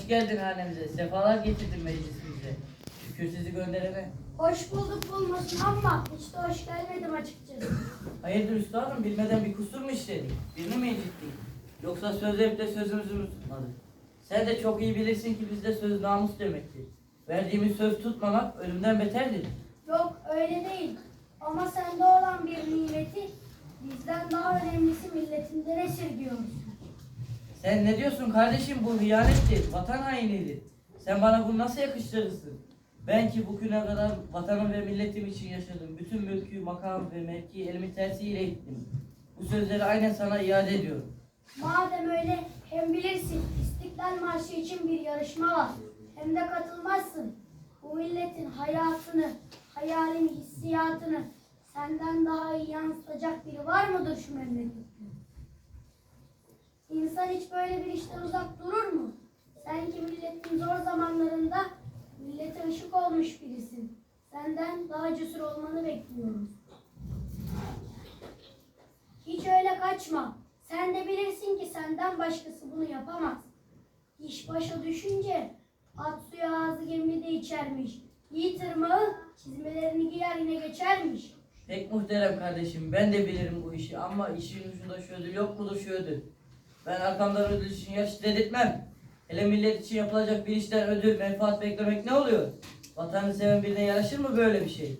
Hoş geldin hanemize. Sefalar getirdin meclisimize. Şükür sizi gönderene. Hoş bulduk bulmasın ama hiç de hoş gelmedim açıkçası. Hayırdır üstadım bilmeden bir kusur mu işledik? Birini mi incittik? Yoksa söz verip de sözümüzü mü tutmadık? Sen de çok iyi bilirsin ki bizde söz namus demektir. Verdiğimiz söz tutmamak ölümden beterdir. Yok öyle değil. Ama sende olan bir nimeti bizden daha önemlisi milletinden esirgiyoruz. Sen ne diyorsun kardeşim bu hıyanettir, vatan hainidir. Sen bana bunu nasıl yakıştırırsın? Ben ki bugüne kadar vatanım ve milletim için yaşadım. Bütün mülkü, makam ve mevkiyi elimin tersiyle ittim. Bu sözleri aynen sana iade ediyorum. Madem öyle hem bilirsin İstiklal Marşı için bir yarışma var. Hem de katılmazsın. Bu milletin hayatını, hayalini, hissiyatını senden daha iyi yansıtacak biri var mıdır şu memlekette? İnsan hiç böyle bir işten uzak durur mu? Sen ki milletin zor zamanlarında millete ışık olmuş birisin. Senden daha cesur olmanı bekliyoruz. Hiç öyle kaçma. Sen de bilirsin ki senden başkası bunu yapamaz. İş başa düşünce at suyu ağzı gemide içermiş. Yiğit ırmağı çizmelerini giyer yine geçermiş. Pek muhterem kardeşim ben de bilirim bu işi ama işin ucunda şu ödül yok mudur şu ödül? Ben arkamdan ödül için yarış dedirtmem. Hele millet için yapılacak bir işten ödül, menfaat beklemek ne oluyor? Vatanı seven birine yaraşır mı böyle bir şey?